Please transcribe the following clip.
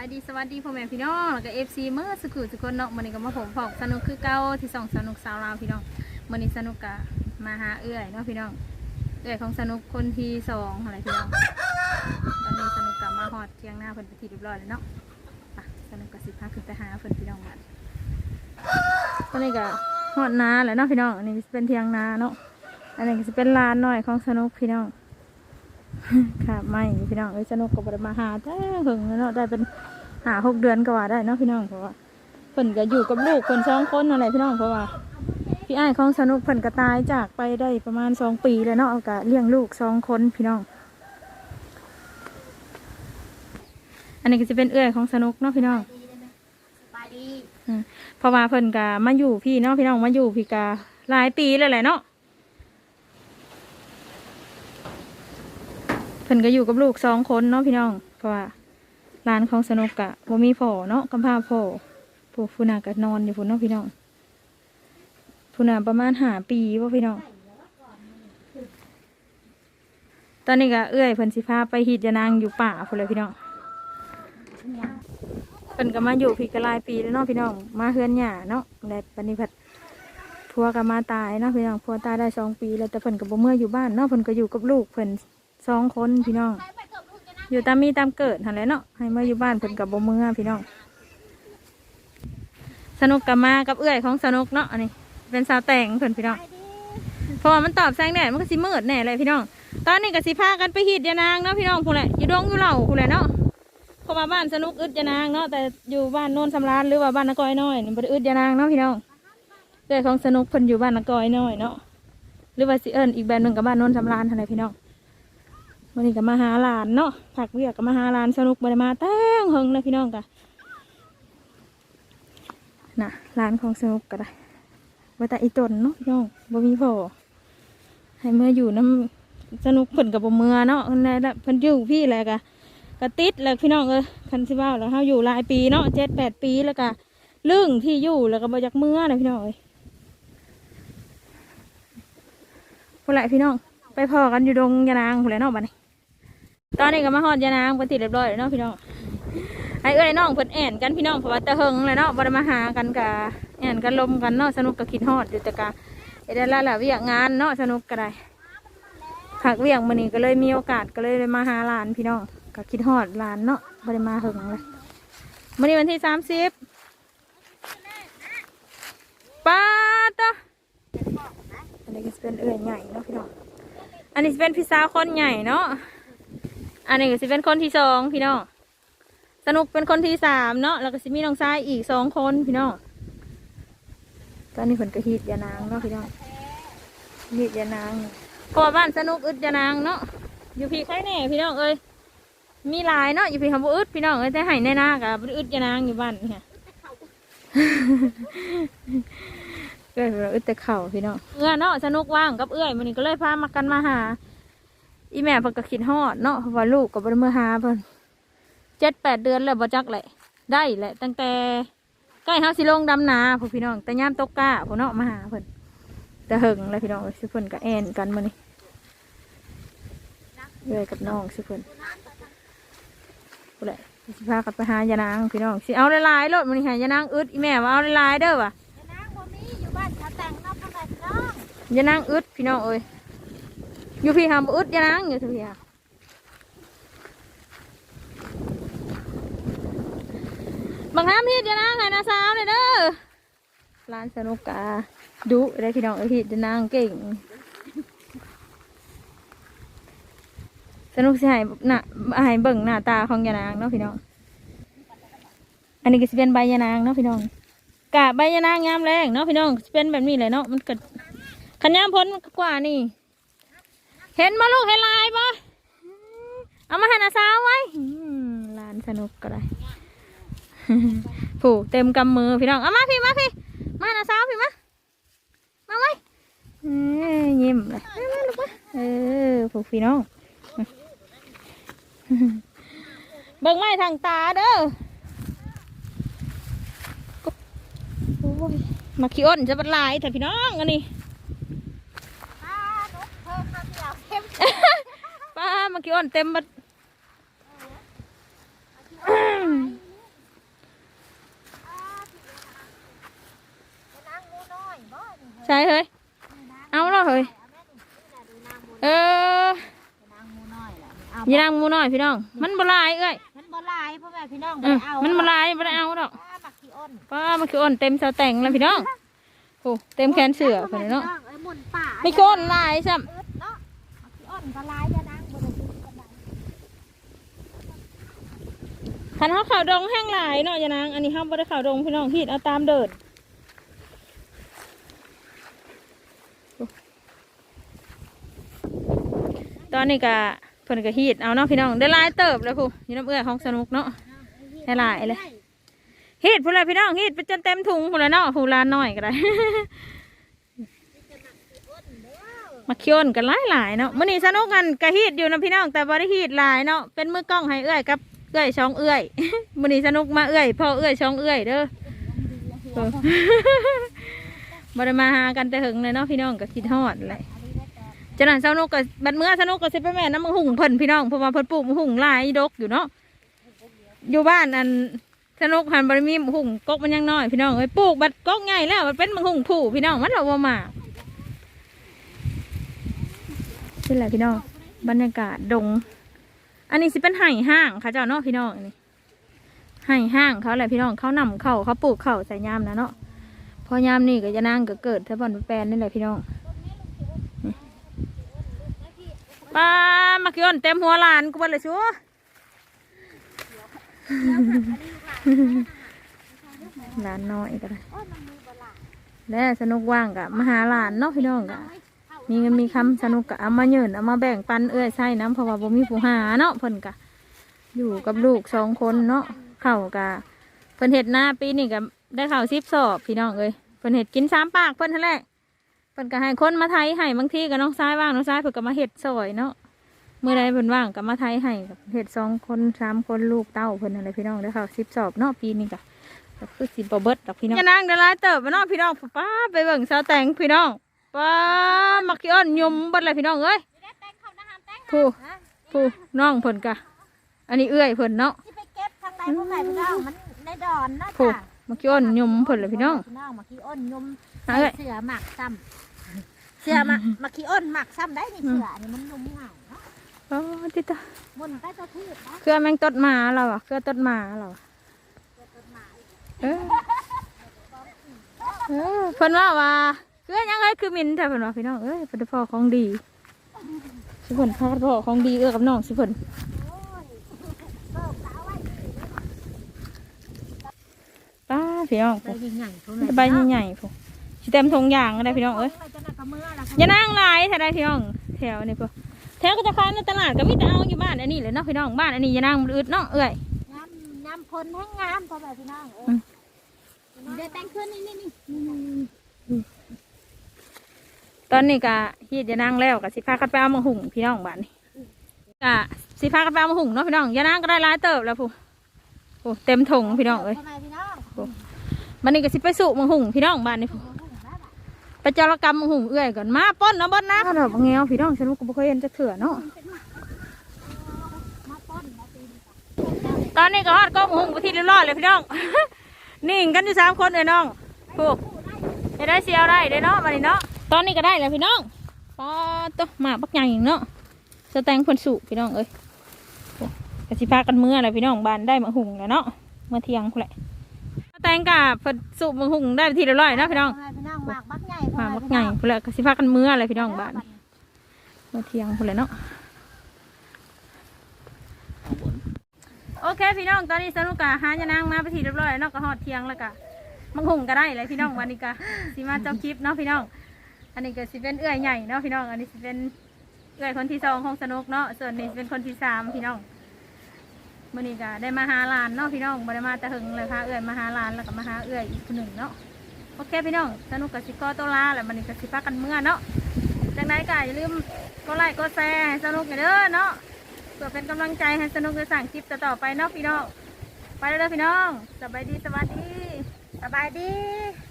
ายดีสวัสดีพ่อแม่พี่น้องแล้วก็เอฟซีเมื่อสกครู่ทุกคนเนาะมื้อนี้ก็มาผมพอกสนุกคือเก่าที่สองสนุกสาวลาวพี่น้องมื้อนี้สนุกกะมาหาเอื้อยเนาะพี่น้องเอื้อยของสนุกคนที่สองอะไรพี่น้องตอนนี้สนุกกะมาฮอดเที่ยงหน้าเพิ่นไปนที่เรียบร้อยแล้วเนาะไปสนุกกะสิพาขึ้นไปหาเพิ่นพี่น้องบัดตอนนี้ก็ฮอดนาแล้วเนาะพี่น้องอันนี้เป็นเที่ยงนาเนาะอันนี้ก็สิเป็นลานหน่อยของสนุกพี่น้อง ค่ะไม่พี่น้องเอ้ยสนุกก็บ่ได้มาหาแต่หึงแล้วเนาะได้เป็นหาหกเดือนก็ว่าได้เนาะพี่น้องเพราะว่าเพิ่นก็อยู่กับลูกเพิ่นสองคนอะไรพี่น้องเพราะว่าพี่อ้ายของสนุกเพิ่นก็ตายจากไปได้ประมาณสองปีแล้วเนาะเอาก็เลี้ยงลูกสองคนพี่น้อง อันนี้ก็จะเป็นเอื้อยของสนุกเนาะพี่น้องสบายดีอืมเพราะว่าเพิ่นก็มาอยู่พี่เนาะพี่น้องมาอยู่พี่ก็หลายปีแล้วแหละเนาะ เพิ่นก็อยู่กับลูกสองคนเนาะพี่น้อง เพราะว่าร้านของสนุกกะบ่มีพ่อเนาะกำพร้าพ่อผู้ผู้นาก็นอนอยู่พุ่นเนาะพี่น้องผู้นาประมาณหาปีว่าพี่น้อง ตอนนี้ก็เอื้อยเพิ่นสิพาไปหีดยานางอยู่ป่าพุ่นเลยพี่น้องเพิ่นก็มาอยู่พี่ก็หลายปีแล้วเนาะพี่น้อง มาเฮือนหย่าเนาะและปฏิบัติพัวก็มาตายเนาะพี่น้องพัวตายได้สองปีแล้วแต่เพิ่นก็บ่เมื่ออยู่บ้านเนาะเพิ่นก็อยู่กับลูกเพิ่น สองคนพี่น้อง อยู่ตามมีตามเกิดหันแหละเนาะให้เมื่ออยู่บ้านเพิ่นก็บ่เมื่อพี่น้อง สนุกกับมากับเอื้อยของสนุกเนาะอันนี้เป็นสาวแต่งเพิ่นพี่น้องเพราะว่ามันตอบแสงแดดมันก็สิมืดแน่เลยพี่น้อง ตอนนี้ก็สิพากันไปหีดยานางเนาะพี่น้องพูนแหละอยู่ดงอยู่เหล่าพูนแหละเนาะเพราะว่าบ้านสนุกอึดยานางเนาะแต่อยู่บ้านโนนสำรานหรือว่าบ้านนกอยน้อยนี่บ่ได้อึดยานางเนาะพี่น้องเรื่องของสนุกเพิ่นอยู่บ้านนกอยน้อยเนาะหรือว่าสิเอิ้นอีกแบบหนึ่งกับบ้านโนนสำรานเท่าไหร่พี่น้อง วันนี้ก็มาหาหลานเนาะผักเวียกก็มาหาหลานสนุกบ่ได้มาแต่งเฮงเลยพี่น้องกะน่ะหลานของสนุกก็ได้ว่าแต่อีตนเนาะพี่น้องบ่มีพ่อให้เมื่ออยู่น้ำสนุกเพิ่นกับบ่เมื่อเนาะเพิ่นได้ละเพิ่นอยู่พี่แหละกะกระติดแล้วพี่น้องเอ้ยคันสิว่าแล้วเฮาอยู่หลายปีเนาะเจ็ดแปดปีแล้วก็เรื่องที่อยู่แล้วก็บ่จากเมื่อนะพี่น้องเอ้ยผู้ไรพี่น้องไปพอกันอยู่ดงยานางผู้ไรเนาะบัดนี้ ตอนนี้ก็มาฮอดยานางไปติดเรียบร้อยแล้วเนาะพี่น้องไอ้เอ้ยน้องเพิ่นแอนกันพี่น้องเพราะว่าตะเฮงเลยเนาะบ่ได้มาหากันกะแอนกันลมกันเนาะสนุกก็คิดฮอดอยู่แต่กะไอ้ด้ละละเวียกงานเนาะสนุกก็ได้ผักเวียงมื้อนี้ก็เลยมีโอกาสก็เลยมาหาหลานพี่น้องก็คิดฮอดหลานเนาะบริมาหึงเลยวันนี้วันที่สามสิบป้าตะอันนี้ก็เป็นเอื่อยใหญ่เนาะพี่น้องอันนี้เป็นพี่สาวคนใหญ่เนาะ อันนี้ก็จะเป็นคนที่สองพี่น้องสนุกเป็นคนที่สามเนาะแล้วก็จะมีน้องชายอีกสองคนพี่น้องตอนนี้ผลกระฮีดยานางเนาะพี่น้องฮีดยานางเพราะว่าบ้านสนุกอึดยานางเนาะอยู่พี่ใครแน่พี่น้องเอ้ยมีหลายเนาะอยู่พี่คำว่าอึดพี่น้องเอ้ยแต่ให้ในหน้ากับ่อึดยานางอยู่บ้านเนี่ยเอ้ยเราอึดแต่เข่าพี่น้องเอื้อเนาะสนุกว่างกับเอื้อยมันนี้ก็เลยพามากันมาหา อีแม่เพิ่นก็คิดฮอดเนาะเพราะว่าลูกก็บ่ได้มาหาเพิ่นเจ็ดแปดเดือนแล้วบ่จักแหละ ได้แหละ ตั้งแต่ใกล้เฮาสิลงดำนาพวกพี่น้อง แต่ยามตกกาพวกเนาะมาหาเพิ่นแต่หึงแล้วพี่น้องเอ้ยสิเพิ่นก็แอนกันมื้อนี้เอื้อยกับน้องสิเพิ่นกูเลยสิพากันไปหายานางพี่น้องสิเอาหลายๆรถมันนี่หายานางอึดอีแม่ว่าเอาหลายๆเด้อว่ะนางบ่มีอยู่บ้านเขาแต่งนอกพ่อแม่พี่น้องยานางอึดพี่น้องเอ้ย อยู่พี่หามอึดยานางอยู่ทุกพี่ฮะบางน้ำพี่ยานางให้นาสาวเลยเด้อร้านสนุกกาดุได้พี่น้องเอ้พี่ยานางเก่ง สนุกสิให้หน้าให้เบิ่งหน้าตาของยานางเนาะพี่น้อง อันนี้ก็จะเป็นใบยานางเนาะพี่น้องกะใบยานางงามแรงเนาะพี่น้องเป็นแบบนี้เลยเนาะมันเกิดขันยามพ้นกว่านี่ เห็นมาลูกเห็นลายปะเอามาห้นาสาวไว้ลานสนุกก็ได้ผูเต็มกำมือพี่น้อง เอามาพี่มาพี่มาห้นาสาวพี่มา มาไว้เอ้ยยิ้มเลยมาลูกมาเออผูพี่น้องเบิ่งไม้ทางตาเด้อมาขี้อ้นจะเป็นลายแต่พี่น้องอันนี้ี้อ่อนเต็มมาใช่เฮ้ย เอาเนาะเฮ้ย เออยีนางมูน้อยพี่น้อง มันบลายเอ้ย มันบลายพ่อแม่พี่น้องเอา มันบลายไม่ได้เอาดอกป้ามาขี้อ้นเต็มสาแต่งแล้วพี่น้องโอ้เต็มแขนเสือพี่น้องไม่ขี้อ้นลายซ้ำ คันเฮาข้าดงแห้งหลายเนาะยานางอันนี้เฮาบ่ได้ข้าดงพี่น้องฮีดเอาตามเดินตอนนี้ก็เพิ่นก็ฮีดเอาเนาะพี่น้องได้ลายเติบแล้วผู้อยู่น้ำเอื้อของสนุกเนาะให้ลายเลยฮีดพุ่นละพี่น้องฮีดไปจนเต็มถุงพุ่นละเนาะผู้ลานน้อยก็ได้มาเคี่ยนกันหลายหลายๆเนาะมื้อนี้สนุกกันกระฮีดอยู่นะพี่น้องแต่บ่ได้ฮีดหลายเนาะเป็นมือกล้องให้เอื้อยกับ เอื้อยช่องเอื้อยมื้อนี้สนุกมาเอื้อยพ่อเอื้อยช่องเอื้อยเด้อเออบ่ได้มาหากันแต่หึงเลยเนาะพี่น้องก็คิดฮอดเลยจังนั้นสนุกก็บัดเมื่อสนุกก็สิไปแม่น้ำมังหุ่งเพิ่นพี่น้องเพราะว่าเพิ่นปลูกมังหุ่งลายดกอยู่เนาะอยู่บ้านอันสนุกหันบ่ได้มีมหุ่งกกมันยังน้อยพี่น้องเอ้ยปลูกบัดกกใหญ่แล้วมันเป็นมังหุ่งผู้พี่น้องมันเราบ่มานี่แหละพี่น้องบรรยากาศดง อันนี้สิเป็นไห่ห้างเขาเจ้าเนาะพี่น้องอันนี้ไห่ห้างเขาแหละพี่น้องเขานำเขาเขาปลูกเขาใส่ยามนะเนาะพอยามนี่ก็จะนั่งก็เกิดเทบอนแปลนนี่แหละพี่น้องป้ามาคิออนเต็มหัวหลานกูบ่เลยชัวหลานน้อยก็ได้แล้วสนุกว่างกะมาหาหลานเนาะพี่น้องกะ มีเงินมีคำสนุกกะเอามาเยินเอามาแบ่งปันเอื้อยใส่น้ำเพราะว่าบ่มีผู้หาเนาะเพิ่นกะ อยู่กับลูกสองคนเนาะเข้ากะเพิ่นเห็ดหน้าปีนี้กะได้เข้าวสิบสอบพี่น้องเอ้ยเพิ่นเห็ดกินสามปากเพิ่นทั้งแหละเพิ่นก็ให้คนมาไทยให้บางทีก็น้องซ้ายว่างน้องซ้ายเพิ่นก็มาเห็ดซอยเนาะเมื่อใดเพิ่นว่างก็มาไทยให้กับเห็ดสองคนสามคนลูกเต้าเพิ่นอะไรพี่น้องได้เข้าวสิบสอบเนาะปีนี้กะก็คือสิบเบิร์ดดอกพี่น้องอย่านางเดลาเติบไปเนาะพี่น้องป้าไปเบิ่งสาวแต่งพี่น้อง ป้ามักขี้อ้อนยมเบัดเลยพี่น้องเอ้ยผู้ผู้น้องเพิ่นกะ อันนี้เอื้อยเพิ่นเนาะที่ไปเก็บทางใดพ่อแม่พี่น้องมันในดอนเนาะผู้จ้ะมักขี้อ้อนยมเพิ่นเลยพี่น้องพี่น้องมาขี้อ้นยมหาเอ้ยเสือหมักซ้ำเสือหมักมาขี้อ้นหมักซ้ำได้นี่เสือนี่มันนุ่มง่ายเนาะโอ้ติตามุนไปตัวทืบนะเครือแมงตดหมาเราอะเครือตดหมาเราอะเออเออเพิ่นว่าว่า เครือยังไงคือมินแต่เพิ่นว่าพี่น้องเอ้ยเพิ่นได้พ่อของดีสิเพิ่นพาพ่อของดีเอื้อกับน้องสิเพิ่นป้าพี่น้องไปใหญ่ๆพุ่นสบายใหญ่ๆพวกสิเต็มทงอย่างก็ได้พี่น้องเอ้ยจะนักกระเมื่อละอย่านั่งหลายแถวใดพี่น้องแถวนี่พวกแถวก็จะขายในตลาดก็มีแต่เอาอยู่บ้านอันนี้เลยเนาะพี่น้องบ้านอันนี้อย่านั่งมันอึดเนาะเอ้ยน้ำน้ำพลแห้งงามพ่อแม่พี่น้องเออือมเดี๋ยวแต่งขึ้นนี่นี่นี่ ตอนนี้ก็ฮีดอย่านั่งแล้วก็สิพากันไปเอามาหุงพี่น้องบ้านนี้ก็สิพากันไปเอามาหุงเนาะพี่น้องอย่านั่งก็ได้หลายเติบแล้วผู้โอ้เต็มถงพี่น้องเอ้ยพ่อแม่พี่น้องบ้านนี้ก็สิไปสู่มาหุงพี่น้องบ้านนี้ผู้ไปจารกรรมมาหุงเอื้อยก่อนมาป้นนะป้นนะดอกเงี้ยวพี่น้องฉันก็บ่เคยเห็นจะเถื่อเนาะมาต้นมาตีนตอนนี้ก็ฮอดก็หุงไปที่เรียบร้อยเลยพี่น้องนิ่งกันอยู่สามคนเลยน้องผูกจะได้เสียวได้เด้อเนาะมาดิเนาะ ตอนนี้ก็ได้แล้วพี่น้องปอตัวหมาบักใหญ่เนาะสแตงผลสุพี่น้องเอ้ยกสิพากันเมื่ออะไรพี่น้องบานได้มาหุงแล้วเนาะเมื่อเที่ยงพุ่นแหละสแตงกับผลสุมาหุงได้ที่เรียบร้อยนะพี่น้องพ่อแม่พี่น้องหมากบักใหญ่หมาบักใหญ่พุ่นแหละกสิพากันเมื่ออะไรพี่น้องบานเมื่อเที่ยงพุ่นละเนาะโอเคพี่น้องตอนนี้สนุกกะหายานางมาไปทีเรียบร้อยแล้วเนาะก็ฮอดเที่ยงแล้วกะมังหุงก็ได้เลยพี่น้องวันนี้กะสิมาเจ้าคลิปเนาะพี่น้อง อันนี้ก็สิเป็นเอื้อยใหญ่เนาะพี่น้อง อันนี้สิเป็นเอื้อยคนที่สองของสนุกเนาะ ส่วนนี้สิเป็นคนที่สามพี่น้องมื่อนี้ก็ได้มาหาลานเนาะพี่น้องบ่ได้มาแต่หึงเลยค่ะเอื้อยมาหาลานแล้วก็มาหาเอื้อยอีกคนหนึ่งเนาะ โอเคพี่น้องสนุกกับสิกอตัวลาแหล้วมันนี้ก็สิพักกันเมื่อเนาะจากนั้นก็อย่าลืมกดไลค์กดแชร์สนุกกันเด้อเนาะเพื่อเป็นกำลังใจให้สนุกในสั่งคลิปต่อไปเนาะพี่น้อง ไปแล้วพี่น้อง สบายดีสวัสดี สบายดี